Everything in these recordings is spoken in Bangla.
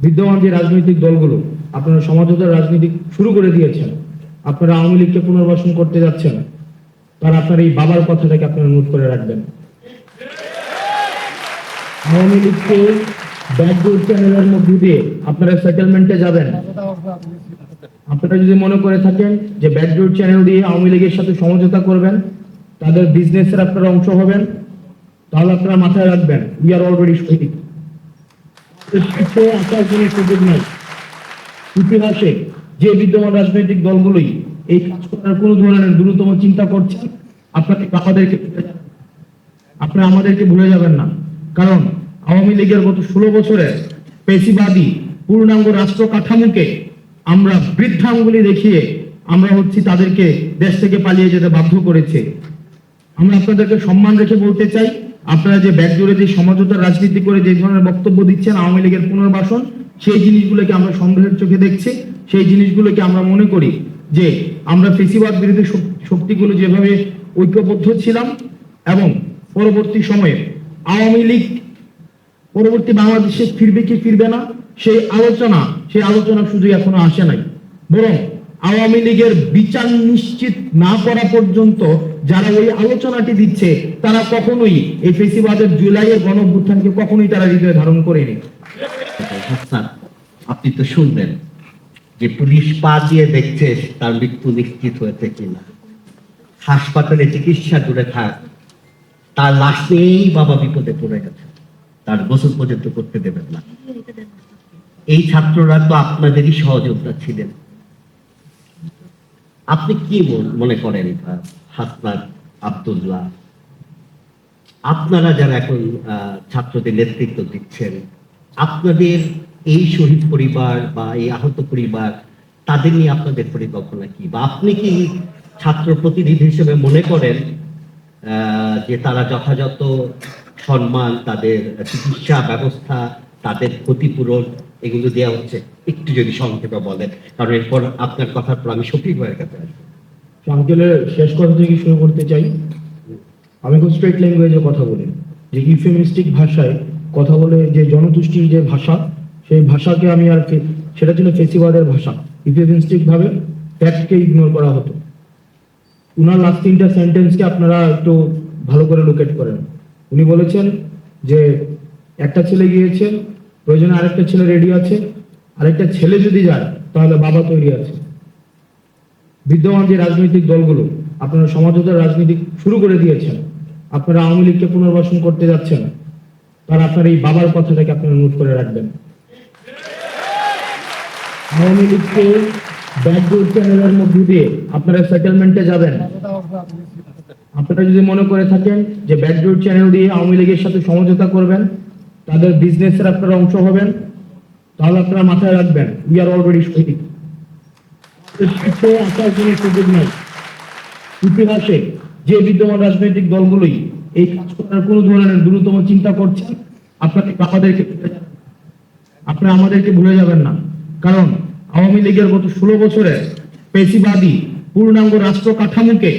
বিদ্যমান যে রাজনৈতিক দলগুলো, আপনারা সমাজতার রাজনীতি শুরু করে দিয়েছেন, আপনারা আওয়ামী লীগকে পুনর্বাসন করতে যাচ্ছেন, তার আপনার এই বাবার কথাটাকে আপনারা নোট করে রাখবেন। আওয়ামী লীগকে ব্যাকডোর চ্যানেলের মধ্যে দিয়ে আপনারা সেটেলমেন্টে যাবেন। আপনারা যদি মনে করে থাকেন যে ব্যাকডোর চ্যানেল দিয়ে আওয়ামী লীগের সাথে সমঝোতা করবেন, তাদের বিজনেসের আপনারা অংশ হবেন, তাহলে আপনারা মাথায় রাখবেন উই আর অলরেডি শহীদ পিছিয়ে আসার কোনো সুযোগ নাই। যে বিদ্যমান রাজনৈতিক দলগুলোই এই কাজ করার কোনো ধরনের দ্রুততম চিন্তা করছে, আপনাকে আমাদেরকে। আপনারা আমাদেরকে ভুলে যাবেন না। কারণ আওয়ামী লীগের গত ষোলো বছরে পেশিবাদী, পূর্ণাঙ্গ রাষ্ট্র কাঠামোকে আমরা বৃদ্ধাঙ্গুলি দেখিয়ে আমরা হচ্ছি তাদেরকে দেশ থেকে পালিয়ে যেতে বাধ্য করেছে। আমরা আপনাদেরকে সম্মান রেখে বলতে চাই আপনারা যে ব্যাকজোরে যে সমঝোতার রাজনীতি করে যে ধরনের বক্তব্য দিচ্ছেন আওয়ামী লীগের পুনর্বাসন, সেই জিনিসগুলোকে আমরা সন্দেহের চোখে দেখছি। সেই জিনিসগুলোকে আমরা মনে করি যে আমরা ফেসিবাদ বিরোধী শক- শক্তিগুলো যেভাবে ঐক্যবদ্ধ ছিলাম এবং পরবর্তী সময়ে আওয়ামী লীগ পরবর্তী বাংলাদেশে ফিরবে কি ফিরবে না, সেই আলোচনা সেই আলোচনা শুধু এখনও আসে নাই। বরং আওয়ামী লীগের বিচার নিশ্চিত না করা পর্যন্ত যারা ওই আলোচনাটি দিচ্ছে, তারা কখনোই এই ফেসিবাদের জুলাইয়ের গণ অভ্যুত্থানকে কখনোই তারা হৃদয়ে ধারণ করেনি। আপনি তো শুনলেন যে পুলিশ পা দিয়ে দেখছে তার মৃত্যু নিশ্চিত হয়েছে কিনা। হাসপাতালে চিকিৎসা দূরে থাক, তার লাশ নিয়েই বাবা বিপদে পড়ে গেছে। তার গোসল পর্যন্ত করতে দেবেন না। এই ছাত্ররা তো আপনাদেরই সহযোগিতা ছিলেন। আপনি কি মন- করেন হাসনাত আব্দুল্লাহ। আপনারা যারা এখন ছাত্রদের নেতৃত্ব দিচ্ছেন, আপনাদের এই শহীদ পরিবার বা এই আহত পরিবার, তাদের নিয়ে আপনাদের পরিকল্পনা কি? বা আপনি কি ছাত্র প্রতিনিধি হিসেবে মনে করেন যে তারা যথাযথ সম্মান, তাদের চিকিৎসা ব্যবস্থা, তাদের ক্ষতিপূরণ এগুলো দেওয়া হচ্ছে? একটু যদি সংক্ষেপে বলেন, কারণ এরপর আপনার কথার পর আমি সফিক হয়ে গেছে আঙ্কেলের শেষ কথা থেকে শুরু করতে চাই। আমি খুব স্ট্রেট ল্যাঙ্গুয়েজে কথা বলি। যে ইউফেমিস্টিক ভাষায় কথা বলে যে জনতুষ্টির যে ভাষা, সেই ভাষাকে আমি আর সেটা ছিল ফেসিবাদের ভাষা। ইউফেমিস্টিক ভাবে ফ্যাক্টকে ইগনোর করা হতো। উনার লাস্ট তিনটা সেন্টেন্সকে আপনারা একটু ভালো করে লোকেট করেন। উনি বলেছেন যে, একটা ছেলে গিয়েছে, প্রয়োজনে আরেকটা ছেলে রেডি আছে, আরেকটা ছেলে যদি যায়, তাহলে বাবা তৈরি আছে। বিদ্যমান যে রাজনৈতিক দলগুলো, আপনারা সমাজতার রাজনীতি শুরু করে দিয়েছেন, আপনারা আওয়ামী লীগকে পুনর্বাসন করতে যাচ্ছেন, তার আপনার এই বাবার কথাটাকে আপনারা নোট করে রাখবেন। আওয়ামী লীগকে ব্যাকডোর চ্যানেলের মধ্যে দিয়ে আপনারা সেটেলমেন্টে যাবেন। আপনারা যদি মনে করে থাকেন যে ব্যাকডোর চ্যানেল দিয়ে আওয়ামী লীগের সাথে সমঝোতা করবেন, তাদের বিজনেসের আপনারা অংশ হবেন, তাহলে আপনারা মাথায় রাখবেন উই আর অলরেডি শহীদ পিছিয়ে আসার কোনো সুযোগ নাই ইতিহাসে যে বিদ্যমান রাজনৈতিক দলগুলোই এই কাজ করার কোনো ধরনের দ্রুততম চিন্তা করছে, আপনাকে আমাদেরকে। আপনারা আমাদেরকে ভুলে যাবেন না কারণ আওয়ামী লীগের গত ষোলো বছরে পেশিবাদী পূর্ণাঙ্গ রাষ্ট্র কাঠামোকে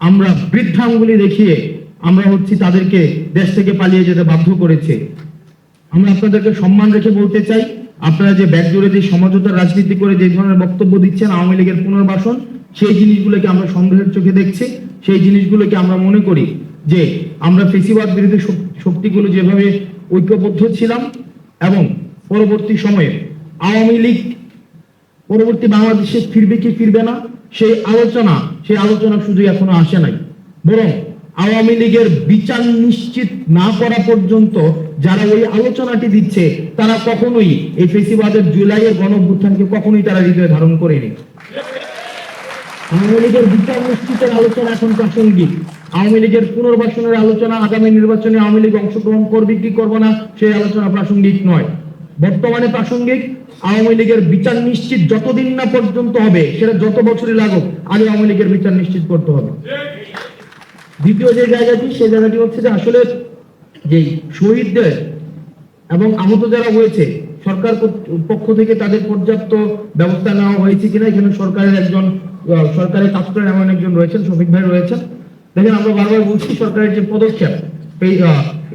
আমরা বৃদ্ধাঙ্গুলি দেখিয়ে আমরা হচ্ছি তাদেরকে দেশ থেকে পালিয়ে যেতে বাধ্য করেছে আমরা আপনাদেরকে সম্মান রেখে বলতে চাই আপনারা যে ব্যাকজোরে যে সমঝোতার রাজনীতি করে যে ধরনের বক্তব্য দিচ্ছেন আওয়ামী লীগের পুনর্বাসন, সেই জিনিসগুলোকে আমরা সন্দেহের চোখে দেখছি। সেই জিনিসগুলোকে আমরা মনে করি যে আমরা ফেসিবাদ বিরোধী শক- শক্তিগুলো যেভাবে ঐক্যবদ্ধ ছিলাম এবং পরবর্তী সময়ে আওয়ামী লীগ পরবর্তী বাংলাদেশে ফিরবে কি ফিরবে না, সেই আলোচনা সেই আলোচনা শুধু এখনও আসে নাই। বরং আওয়ামী লীগের বিচার নিশ্চিত না করা পর্যন্ত যারা ওই আলোচনাটি দিচ্ছে, তারা কখনোই এই ফেসিবাদের জুলাইয়ের গণ অভ্যুত্থানকে কখনোই তারা হৃদয়ে ধারণ করেনি। আওয়ামী লীগের বিচার নিশ্চিতের আলোচনা এখন প্রাসঙ্গিক আওয়ামী লীগের পুনর্বাসনের আলোচনা, আগামী নির্বাচনে আওয়ামী লীগ অংশগ্রহণ করবে কি করব না, সেই আলোচনা প্রাসঙ্গিক নয়। বর্তমানে প্রাসঙ্গিক, আওয়ামী লীগের বিচার নিশ্চিত যতদিন না পর্যন্ত হবে, সেটা যত বছরই লাগুক, আগে আওয়ামী লীগের বিচার নিশ্চিত করতে হবে। দ্বিতীয় যে জায়গাটি সেই জায়গাটি হচ্ছে যে আসলে যে শহীদদের এবং আহত যারা হয়েছে, সরকার পক্ষ থেকে তাদের পর্যাপ্ত ব্যবস্থা নেওয়া হয়েছে কিনা, এখানে সরকারের একজন সরকারের কাজ করেন এমন একজন রয়েছেন, শফিক ভাই রয়েছেন। দেখেন, আমরা বারবার বলছি সরকারের যে পদক্ষেপ,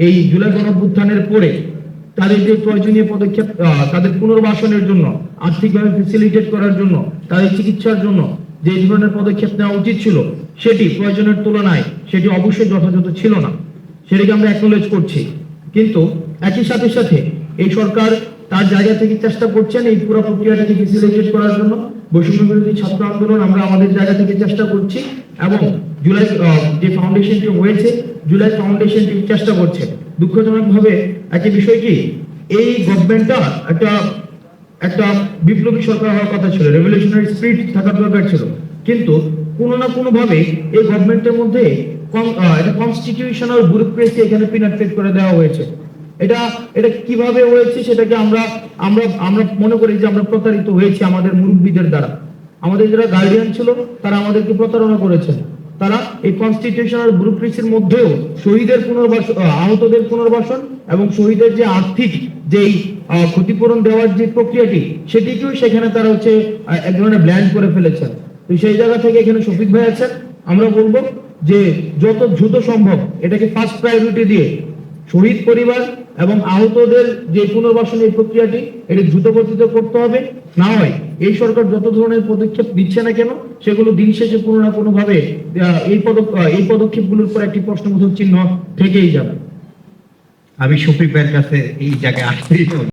এই জুলাই গণঅভ্যুত্থানের পরে তাদের যে প্রয়োজনীয় পদক্ষেপ তাদের পুনর্বাসনের জন্য, আর্থিকভাবে ফেসিলিটেট করার জন্য, তাদের চিকিৎসার জন্য যে ধরনের পদক্ষেপ নেওয়া উচিত ছিল সেটি প্রয়োজনের তুলনায় সেটি অবশ্যই যথাযথ ছিল না। সেটিকে আমরা অ্যাকনোলেজ করছি। কিন্তু একই সাথে সাথে এই সরকার তার জায়গা থেকে চেষ্টা করছেন এই পুরো প্রক্রিয়াটাকে ফেসিলিটেট করার জন্য। বৈষম্য বিরোধী ছাত্র আন্দোলন আমরা আমাদের জায়গা থেকে চেষ্টা করছি এবং জুলাই যে ফাউন্ডেশনটি হয়েছে, জুলাই ফাউন্ডেশনটি চেষ্টা করছে। দুঃখজনক ভাবে একই বিষয় কি? এই গভর্নমেন্টটা একটা একটা বিপ্লবী সরকার হওয়ার কথা ছিল রেভলিউশনারি স্পিরিট থাকার দরকার ছিল। কিন্তু কোনো না কোনো ভাবে এই গভর্নমেন্টের মধ্যে কনস্টিটিউশনাল ব্যুরোক্রেসি এখানে পিনাট্রেট করে দেওয়া হয়েছে। এটা এটা কীভাবে হয়েছে সেটাকে আমরা আমরা আমরা মনে করি যে আমরা প্রতারিত হয়েছি আমাদের মুরব্বীদের দ্বারা। আমাদের যারা গার্ডিয়ান ছিল, তারা আমাদেরকে প্রতারণা করেছেন। তারা এই কনস্টিটিউশনাল ব্যুরোক্রেসির মধ্যেও শহীদের পুনর্বাসন আহতদের পুনর্বাসন এবং শহীদের যে আর্থিক, যেই ক্ষতিপূরণ দেওয়ার যে প্রক্রিয়াটি সেটিকেও সেখানে তারা হচ্ছে এক ধরনের ব্ল্যান্ড করে ফেলেছেন তো সেই জায়গা থেকে এখানে শফিক ভাই আছেন। আমরা বলব যে যত দ্রুত সম্ভব এটাকে ফার্স্ট প্রায়োরিটি দিয়ে শহীদ পরিবার এবং আহতদের যে পুনর্বাসনের প্রক্রিয়াটি এটি দ্রুত গতিতে করতে হবে। না হয় এই সরকার যত ধরনের পদক্ষেপ দিচ্ছে না কেন সেগুলো দিন শেষে কোনো না কোনো ভাবে আহ, এই পদক আহ, এই পদক্ষেপগুলোর পর একটি প্রশ্নবোধক চিহ্ন থেকেই যাবে। আমি শফিক ভাইয়ের কাছে এই জায়গায় আসতেই